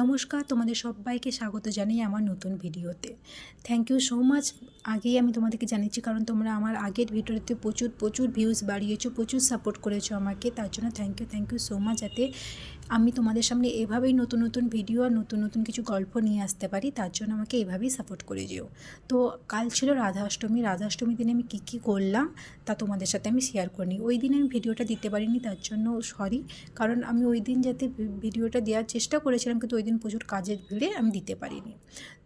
নমস্কার, তোমাদের সবাইকে স্বাগত জানাই আমার নতুন ভিডিওতে। থ্যাংক ইউ সো মাচ আগেই আমি তোমাদেরকে জানিয়েছি, কারণ তোমরা আমার আগের ভিডিওতে প্রচুর প্রচুর ভিউজ বাড়িয়েছো, প্রচুর সাপোর্ট করেছ আমাকে, তার জন্য thank you thank you so much যাতে আমি তোমাদের সামনে এভাবেই নতুন নতুন ভিডিও আর নতুন নতুন কিছু গল্প নিয়ে আসতে পারি, তার জন্য আমাকে এভাবেই সাপোর্ট করে যেও। তো কাল ছিল রাধা অষ্টমী রাধা অষ্টমীর দিনে আমি কী কী করলাম, তা তোমাদের সাথে আমি শেয়ার করিনি ওই দিন আমি ভিডিওটা দিতে পারিনি, তার জন্য সরি কারণ আমি ওই দিন যাতে ভিডিওটা দেওয়ার চেষ্টা করেছিলাম, কিন্তু ওই দিন প্রচুর কাজের ভিড়ে আমি দিতে পারিনি।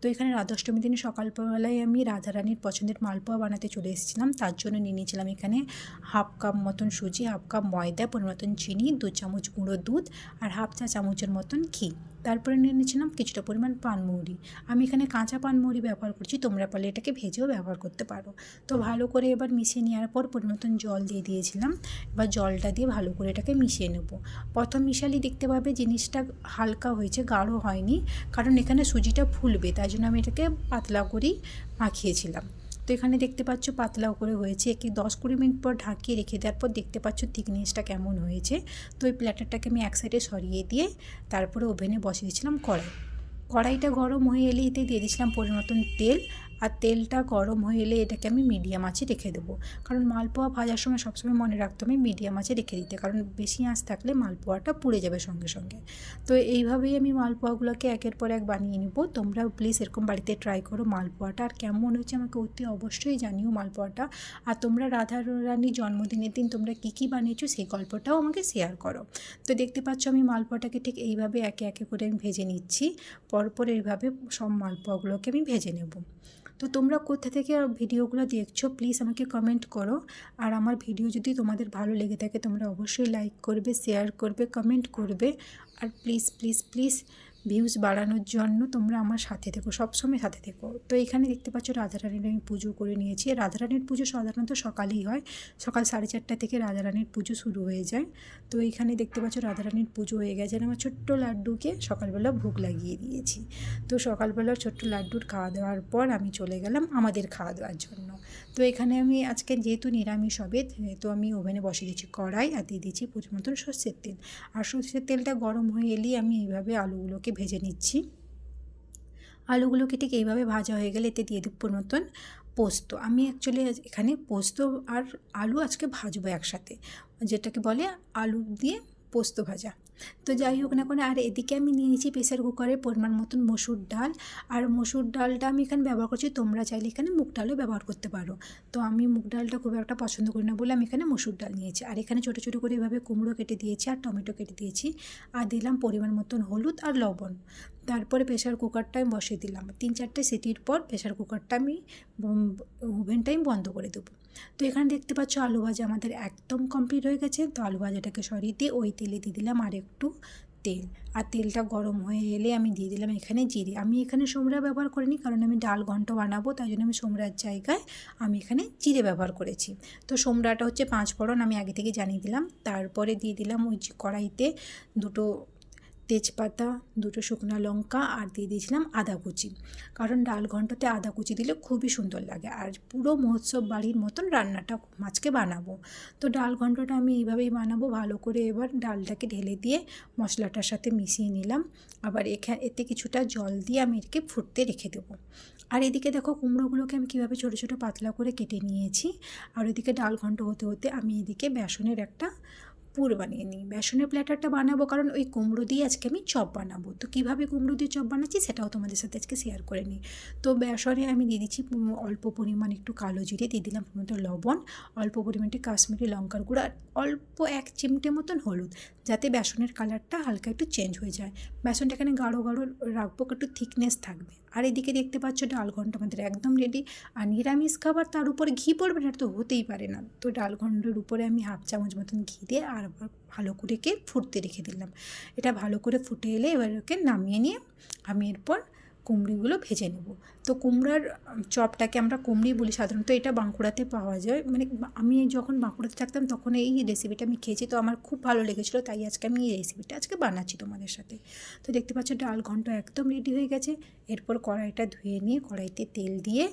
তো এখানে রাধা অষ্টমীর দিনে সকালবেলায় আমি রাধারানীর পছন্দের মালপোয়া বানাতে চলে এসেছিলাম। তার জন্য নিয়ে নিয়েছিলাম এখানে হাফ কাপ মতন সুজি, হাফ কাপ ময়দা পরিমাণ মতন চিনি, দু চামচ গুঁড়ো দুধ আর হাফ চা চামচের মতন ঘি। তারপরে নিয়ে নিয়েছিলাম কিছুটা পরিমাণ পানমৌরি আমি এখানে কাঁচা পানমৌরি ব্যবহার করছি, তোমরা পারলে এটাকে ভেজেও ব্যবহার করতে পারো। তো ভালো করে এবার মিশিয়ে নেওয়ার পর পরিমাণ মতন জল দিয়ে দিয়েছিলাম। এবার জলটা দিয়ে ভালো করে এটাকে মিশিয়ে নেব। প্রথম মিশালি দেখতে পাবে জিনিসটা হালকা হয়েছে, গাঢ় হয়নি। কারণ এখানে সুজিটা ফুলবে, তাই জন্য আমি এটাকে পাতলা করেই মাখিয়েছিলাম। তো এখানে দেখতে পাচ্ছ পাতলাও করে হয়েছে। একে দশ কুড়ি মিনিট পর ঢাকিয়ে রেখে দেওয়ার পর দেখতে পাচ্ছ থিকনেসটা কেমন হয়েছে। তো ওই প্ল্যাটারটাকে আমি এক সাইডে সরিয়ে দিয়ে তারপরে ওভেনে বসিয়েছিলাম কড়াই। কড়াইটা গরম হয়ে এলে এতে দিয়ে দিয়েছিলাম পরিমতন তেল আর তেলটা গরম হয়ে এলে এটাকে আমি মিডিয়াম আঁচে রেখে দেবো। কারণ মালপোয়া ভাজার সময় সবসময় মনে রাখতে হবে মিডিয়াম আঁচে রেখে দিতে, কারণ বেশি আঁচ থাকলে মালপোয়াটা পুড়ে যাবে সঙ্গে সঙ্গে। তো এইভাবেই আমি মালপোয়াগুলোকে একের পর এক বানিয়ে নিব। তোমরাও প্লিজ এরকম বাড়িতে ট্রাই করো মালপোয়াটা। আর কেমন হচ্ছে আমাকে অতি অবশ্যই জানিও মালপোয়াটা। আর তোমরা রাধা রানীর জন্মদিনের দিন তোমরা কী কী বানিয়েছো সেই গল্পটাও আমাকে শেয়ার করো। তো দেখতে পাচ্ছ আমি মালপোয়াটাকে ঠিক এইভাবে একে একে করে আমি ভেজে নিচ্ছি। পরপর এইভাবে সব মালপোয়াগুলোকে আমি ভেজে নেব। তো তোমরা কোথা থেকে ভিডিওগুলো দেখছ প্লিজ আমাকে কমেন্ট করো। আর আমার ভিডিও যদি তোমাদের ভালো লেগে থাকে, তোমরা অবশ্যই লাইক করবে শেয়ার করবে কমেন্ট করবে। আর প্লিজ প্লিজ প্লিজ ভিউজ বাড়ানোর জন্য তোমরা আমার সাথে থেকো, সবসময় সাথে থেকো। তো এখানে দেখতে পাচ্ছ রাধারানীর আমি পুজো করে নিয়েছি। রাধারানীর পুজো সাধারণত সকালেই হয়। সকাল সাড়ে চারটা থেকে রাধারানীর পুজো শুরু হয়ে যায়। তো এখানে দেখতে পাচ্ছ রাধারানীর পুজো হয়ে গেছে আমার ছোট্ট লাড্ডুকে সকালবেলা ভোগ লাগিয়ে দিয়েছি। তো সকালবেলা ছোট্ট লাড্ডুর খাওয়া দাওয়ার পর আমি চলে গেলাম আমাদের খাওয়া দাওয়ার জন্য। তো এখানে আমি আজকে যেহেতু নিরামিষ হবে তো আমি ওভেনে বসিয়ে দিয়েছি কড়াই আর দিয়ে দিয়েছি মতন সর্ষের তেল। আর সর্ষের তেলটা গরম হয়ে এলেই আমি এইভাবে আলুগুলোকে ভেজে নিচ্ছি। আলুগুলোকে ঠিক এইভাবে ভাজা হয়ে গেলে এতে দিয়ে দেবো মতন পোস্ত। আমি অ্যাকচুয়ালি এখানে পোস্ত আর আলু আজকে ভাজবো একসাথে, যেটাকে বলে আলু দিয়ে পোস্ত ভাজা। তো যাই হোক না কোনো, আর এদিকে আমি নিয়ে নিয়েছি প্রেসার কুকারের পরিমাণ মতন মসুর ডাল। আর মসুর ডালটা আমি এখানে ব্যবহার করছি, তোমরা চাইলে এখানে মুগ ডালও ব্যবহার করতে পারো। তো আমি মুগ ডালটা খুব একটা পছন্দ করি না বলে আমি এখানে মসুর ডাল নিয়েছি। আর এখানে ছোটো ছোটো করে এভাবে কুমড়ো কেটে দিয়েছি আর টমেটো কেটে দিয়েছি। আর দিলাম পরিমাণ মতন হলুদ আর লবণ। তারপরে প্রেসার কুকারটা আমি বসিয়ে দিলাম। তিন চারটে সিটির পর প্রেসার কুকারটা আমি ওভেনটা আমি বন্ধ করে দেবো। তো এখানে দেখতে পাচ্ছ আলু ভাজা আমাদের একদম কমপ্লিট হয়ে গেছে। তো আলু ভাজাটাকে সরিয়ে দিয়ে ওই তেলে দিয়ে দিলাম আর একটু তেল। আর তেলটা গরম হয়ে এলে আমি দিয়ে দিলাম এখানে জিরে। আমি এখানে সোমরা ব্যবহার করিনি কারণ আমি ডাল ঘন্ট বানাবো, তাই জন্য আমি সোমরার জায়গায় আমি এখানে জিরে ব্যবহার করেছি। তো সোমরাটা হচ্ছে পাঁচ ফোড়ন, আমি আগে থেকে জানিয়ে দিলাম। তারপরে দিয়ে দিলাম ওই কড়াইতে দুটো তেজপাতা, দুটো শুকনো লঙ্কা আর দিয়ে দিয়েছিলাম আদা কুচি। কারণ ডাল ঘন্টতে আদা কুচি দিলে খুবই সুন্দর লাগে। আর পুরো মহোৎসব বাড়ির মতন রান্নাটা মাছকে বানাবো। তো ডাল ঘন্টটা আমি এইভাবেই বানাবো। ভালো করে এবার ডালটাকে ঢেলে দিয়ে মশলাটার সাথে মিশিয়ে নিলাম। আবার এখানে এতে কিছুটা জল দিয়ে আমি এটাকে ফুটতে রেখে দেবো। আর এদিকে দেখো কুমড়োগুলোকে আমি কীভাবে ছোটো ছোটো, পাতলা করে কেটে নিয়েছি। আর ওদিকে ডাল ঘন্ট হতে হতে আমি এদিকে বেসনের একটা পুর বানিয়ে নিই। বেসনের প্ল্যাটারটা বানাবো কারণ ওই কুমড়ো দিয়ে আজকে আমি চপ বানাবো। তো কীভাবে কুমড়ো দিয়ে চপ বানাচ্ছি সেটাও তোমাদের সাথে আজকে শেয়ার করে নিই। তো বেসনে আমি দিয়ে দিচ্ছি অল্প পরিমাণ একটু কালো জিরে, দিয়ে দিলাম পরিমাণ লবণ, অল্প পরিমাণে কাশ্মীরি লঙ্কার গুঁড়ো আর অল্প এক চিমটে মতন হলুদ, যাতে বেসনের কালারটা হালকা একটু চেঞ্জ হয়ে যায়। বেসনটা এখানে গাঢ় গাঢ় রাখব, একটু থিকনেস থাকবে। আর এদিকে দেখতে পাচ্ছ ডাল ঘন্ট আমাদের একদম রেডি আর নিরামিষ খাবার তার উপরে ঘি পড়বে না তো হতেই পারে না। তো ডাল ঘন্টের উপরে আমি হাফ চামচ মতন ঘি দিয়ে আর ভালো করে কে ফুটতে রেখে দিলাম। এটা ভালো করে ফুটে এলে এবার ওকে নামিয়ে নিয়ে আমি এরপর কুমড়িগুলো ভেজে নেব। তো কুমড়ার চপটাকে আমরা কুমড়ি বলি সাধারণত, এটা বাঁকুড়াতে পাওয়া যায়। মানে আমি যখন বাঁকুড়াতে থাকতাম তখন এই রেসিপিটা আমি খেয়েছি, তো আমার খুব ভালো লেগেছিলো, তাই আজকে আমি এই রেসিপিটা আজকে বানাচ্ছি তোমাদের সাথে। তো দেখতে পাচ্ছ ডাল ঘন্ট একদম রেডি হয়ে গেছে। এরপর কড়াইটা ধুয়ে নিয়ে কড়াইতে তেল দিয়ে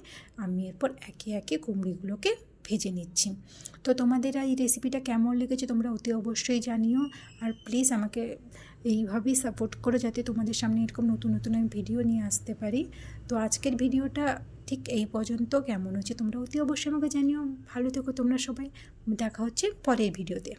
আমি এরপর একে একে কুমড়িগুলোকে ভেজে নিচ্ছি। তো তোমাদের এই রেসিপিটা কেমন লেগেছে তোমরা অতি অবশ্যই জানিও। আর প্লিজ আমাকে এইভাবেই সাপোর্ট করো যাতে তোমাদের সামনে এরকম নতুন নতুন আমি ভিডিও নিয়ে আসতে পারি। তো আজকের ভিডিওটা ঠিক এই পর্যন্ত। কেমন হচ্ছে তোমরা অতি অবশ্যই আমাকে জানিও। ভালো থেকো তোমরা সবাই। দেখা হচ্ছে পরের ভিডিওতে